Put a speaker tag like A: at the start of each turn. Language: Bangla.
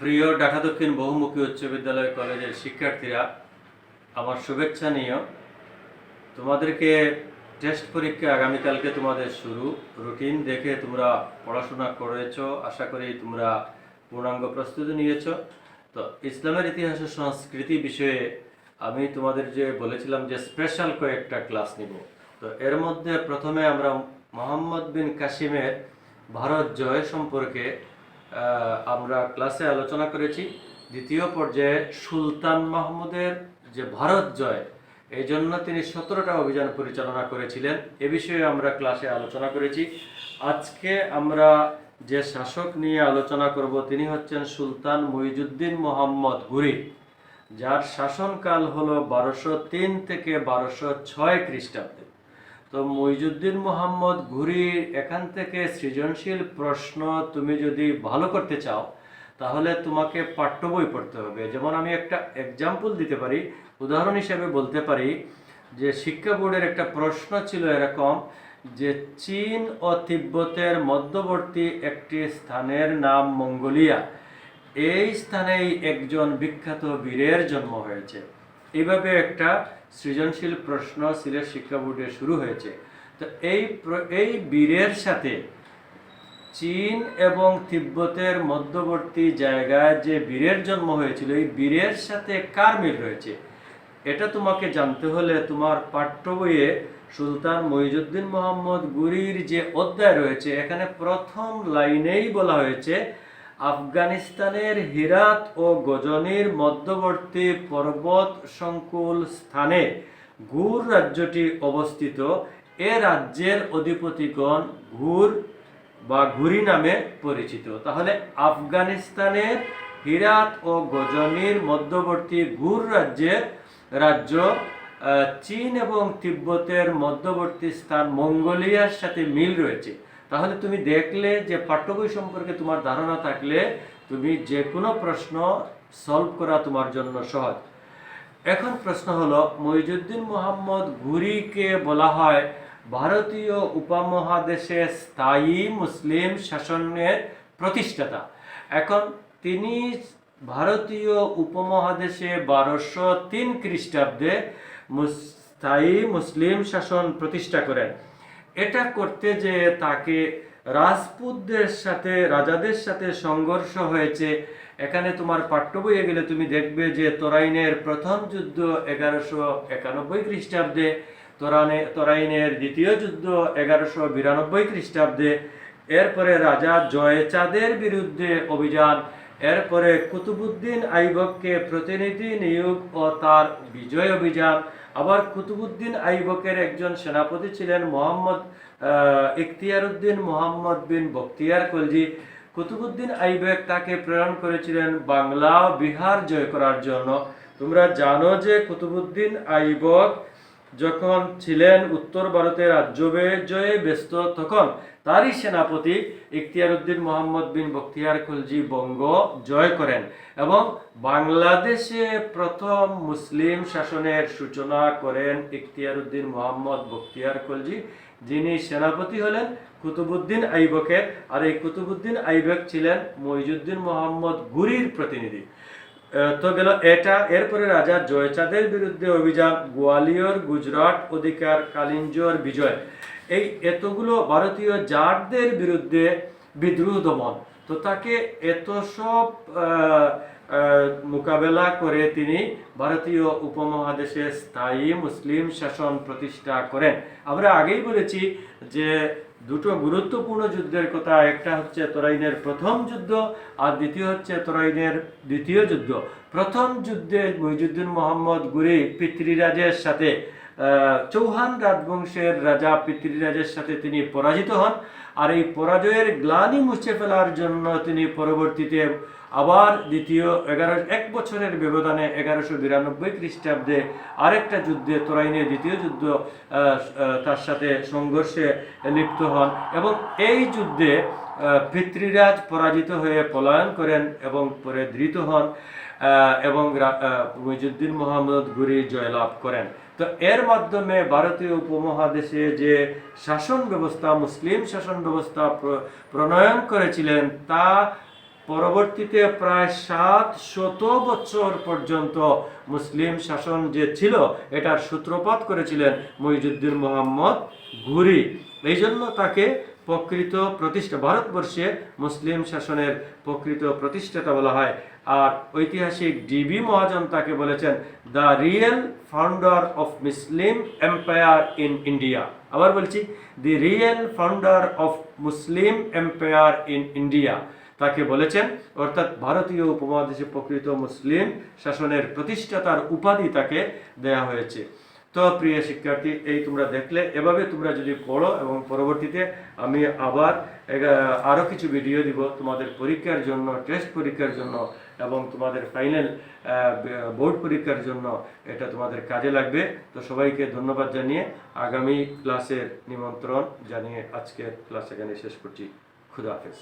A: প্রিয় ঢাকা দক্ষিণ বহুমুখী উচ্চ বিদ্যালয় কলেজের শিক্ষার্থীরা, আমার শুভেচ্ছা নিও তোমাদেরকে টেস্ট পরীক্ষা আগামীকালকে তোমাদের শুরু রুটিন দেখে তোমরা পড়াশোনা করেছ, আশা করি তোমরা পূর্ণাঙ্গ প্রস্তুতি নিয়েছো। তো ইসলামের ইতিহাস সংস্কৃতি বিষয়ে আমি তোমাদের যে বলেছিলাম যে স্পেশাল কয়েকটা ক্লাস নিব। তো এর মধ্যে প্রথমে আমরা মোহাম্মদ বিন কাসিমের ভারত জয় সম্পর্কে আমরা ক্লাসে আলোচনা করেছি। দ্বিতীয় পর্যায়ে সুলতান মাহমুদের যে ভারত জয়, এই জন্য তিনি সতেরোটা অভিযান পরিচালনা করেছিলেন। এ বিষয়ে আমরা ক্লাসে আলোচনা করেছি। আজকে আমরা যে শাসক নিয়ে আলোচনা করব, তিনি হচ্ছেন সুলতান মুইজুদ্দিন মোহাম্মদ গুরি, যার শাসনকাল হলো বারোশো তিন থেকে বারোশো ছয় খ্রিস্টাব্দে। তো মইজুদ্দিন মোহাম্মদ ঘুরির এখান থেকে সৃজনশীল প্রশ্ন তুমি যদি ভালো করতে চাও, তাহলে তোমাকে পাঠ্য বই পড়তে হবে। যেমন আমি একটা এক্সাম্পল দিতে পারি, উদাহরণ হিসেবে বলতে পারি যে শিক্ষা বোর্ডের একটা প্রশ্ন ছিল এরকম যে চীন ও তিব্বতের মধ্যবর্তী একটি স্থানের নাম মঙ্গোলিয়া। এই স্থানেই একজন বিখ্যাত বীরের জন্ম হয়েছে। এইভাবে একটা সৃজনশীল প্রশ্ন সিলেট শিক্ষা বোর্ডে শুরু হয়েছে। তো এই এই বীরের সাথে চীন এবং তিব্বতের মধ্যবর্তী জায়গায় যে বীরের জন্ম হয়েছিল, এই বীরের সাথে কার মিল রয়েছে? এটা তোমাকে জানতে হলে তোমার পাঠ্য বইয়ে সুলতান মহিজুদ্দিন মোহাম্মদ গুরির যে অধ্যায় রয়েছে, এখানে প্রথম লাইনেই বলা হয়েছে আফগানিস্তানের হিরাত ও গজনির মধ্যবর্তী পর্বত সংকুল স্থানে ঘুর রাজ্যটি অবস্থিত। এ রাজ্যের অধিপতিগণ ঘুর বা ঘুরি নামে পরিচিত। তাহলে আফগানিস্তানের হিরাত ও গজনির মধ্যবর্তী ঘুর রাজ্যের রাজ্য চীন এবং তিব্বতের মধ্যবর্তী স্থান মঙ্গোলিয়ার সাথে মিল রয়েছে। তাহলে তুমি দেখলে যে পাঠ্য বই সম্পর্কে তোমার ধারণা থাকলে তুমি যে কোনো প্রশ্ন সলভ করা তোমার জন্য সহজ। এখন প্রশ্ন হলো মহিজুদ্দিন মোহাম্মদ ঘুরিকে বলা হয় ভারতীয় উপমহাদেশে স্থায়ী মুসলিম শাসনের প্রতিষ্ঠাতা। এখন তিনি ভারতীয় উপমহাদেশে বারোশো তিন খ্রিস্টাব্দে স্থায়ী মুসলিম শাসন প্রতিষ্ঠা করেন। এটা করতে যে তাকে রাজপুতদের সাথে, রাজাদের সাথে সংঘর্ষ হয়েছে, এখানে তোমার পাঠ্য বইয়ে গেলে তুমি দেখবে যে তরাইনের প্রথম যুদ্ধ এগারোশো একানব্বই খ্রিস্টাব্দে, তোরানে, তরাইনের দ্বিতীয় যুদ্ধ এগারোশো বিরানব্বই খ্রিস্টাব্দে, এরপরে রাজা জয়চাঁদের বিরুদ্ধে অভিযান এরপরে কুতুবুদ্দিন আইবককে প্রতিনিধি নিয়োগ ও তার বিজয় অভিযান। আবার কুতুবুদ্দিন আইবকের একজন সেনাপতি ছিলেন মোহাম্মদ আহ, ইখতিয়ার উদ্দিন মোহাম্মদ বিন বখতিয়ার কলজি কুতুবুদ্দিন আইবেক তাকে প্রেরণ করেছিলেন বাংলা বিহার জয় করার জন্য। তোমরা জানো যে কুতুবুদ্দিন আইবক যখন ছিলেন উত্তর ভারতের রাজ্য জয়ে ব্যস্ত তখন তারই সেনাপতি ইখতিয়ার উদ্দিন মোহাম্মদ বিন বখতিয়ার খলজি বঙ্গ জয় করেন এবং বাংলাদেশে প্রথম মুসলিম শাসনের সূচনা করেন ইখতিয়ার উদ্দিন মোহাম্মদ বখতিয়ার খলজি, যিনি সেনাপতি হলেন কুতুবুদ্দিন আইবকের আর এই কুতুবুদ্দিন আইবক ছিলেন মহিজুদ্দিন মোহাম্মদ গুরির প্রতিনিধি। তো গেল এটা। এরপরে রাজা জয়চাঁদের বিরুদ্ধে অভিযান, গোয়ালিয়র, গুজরাট অধিকার, কালিঞ্জর বিজয়। এই এতগুলো ভারতীয় জাটদের বিরুদ্ধে বিদ্রোহ দমন। তো তাকে এত সব মোকাবেলা করে তিনি ভারতীয় উপমহাদেশে স্থায়ী মুসলিম শাসন প্রতিষ্ঠা করেন। আমরা আগেই বলেছি যে দুটো গুরুত্বপূর্ণ যুদ্ধের কথা, একটা হচ্ছে তরাইনের প্রথম যুদ্ধ আর দ্বিতীয় হচ্ছে তরাইনের দ্বিতীয় যুদ্ধ। প্রথম যুদ্ধে মহিজুদ্দিন মোহাম্মদ গুরি পিতৃরাজের সাথে চৌহান রাজবংশের রাজা, পিতৃরাজের সাথে তিনি পরাজিত হন। আর এই পরাজয়ের গ্লানি মুছে ফেলার জন্য তিনি পরবর্তীতে আবার দ্বিতীয় এগারো, এক বছরের ব্যবধানে এগারোশো বিরানব্বই খ্রিস্টাব্দে আরেকটা যুদ্ধে তোরাইনের দ্বিতীয় যুদ্ধ তার সাথে সংঘর্ষে লিপ্ত হন এবং এই যুদ্ধে পিতৃরাজ পরাজিত হয়ে পলায়ন করেন এবং পরে ধৃত হন এবং রা- মোহাম্মদ গুরি জয়লাভ করেন। তো এর মাধ্যমে ভারতীয় উপমহাদেশে যে শাসন ব্যবস্থা, মুসলিম শাসন ব্যবস্থা প্র- প্রণয়ন করেছিলেন, তা পরবর্তীতে প্রায় সাত শত বছর পর্যন্ত মুসলিম শাসন যে ছিল, এটার সূত্রপাত করেছিলেন মহিজুদ্দিন মোহাম্মদ ঘুরি। এই জন্য তাকে প্রকৃত প্রতিষ্ঠা, ভারতবর্ষে মুসলিম শাসনের প্রকৃত প্রতিষ্ঠাতা বলা হয়। আর ঐতিহাসিক ডিবি মহাজন তাকে বলেছেন, the real founder of Muslim empire in India. আবার বলছি, the real founder of Muslim empire in India. তাকে বলেছেন, অর্থাৎ ভারতীয় উপমহাদেশে প্রকৃত মুসলিম শাসনের প্রতিষ্ঠাতার উপাধি তাকে দেয়া হয়েছে। তো প্রিয় শিক্ষার্থী, এই তোমরা দেখলে, এভাবে তোমরা যদি পড়ো এবং পরবর্তীতে আমি আবার আরও কিছু ভিডিও দিব তোমাদের পরীক্ষার জন্য টেস্ট পরীক্ষার জন্য এবং তোমাদের ফাইনাল বোর্ড পরীক্ষার জন্য এটা তোমাদের কাজে লাগবে। তো সবাইকে ধন্যবাদ জানিয়ে আগামী ক্লাসের নিমন্ত্রণ জানিয়ে আজকের ক্লাস এখানে শেষ করছি। খুদা হাফেজ।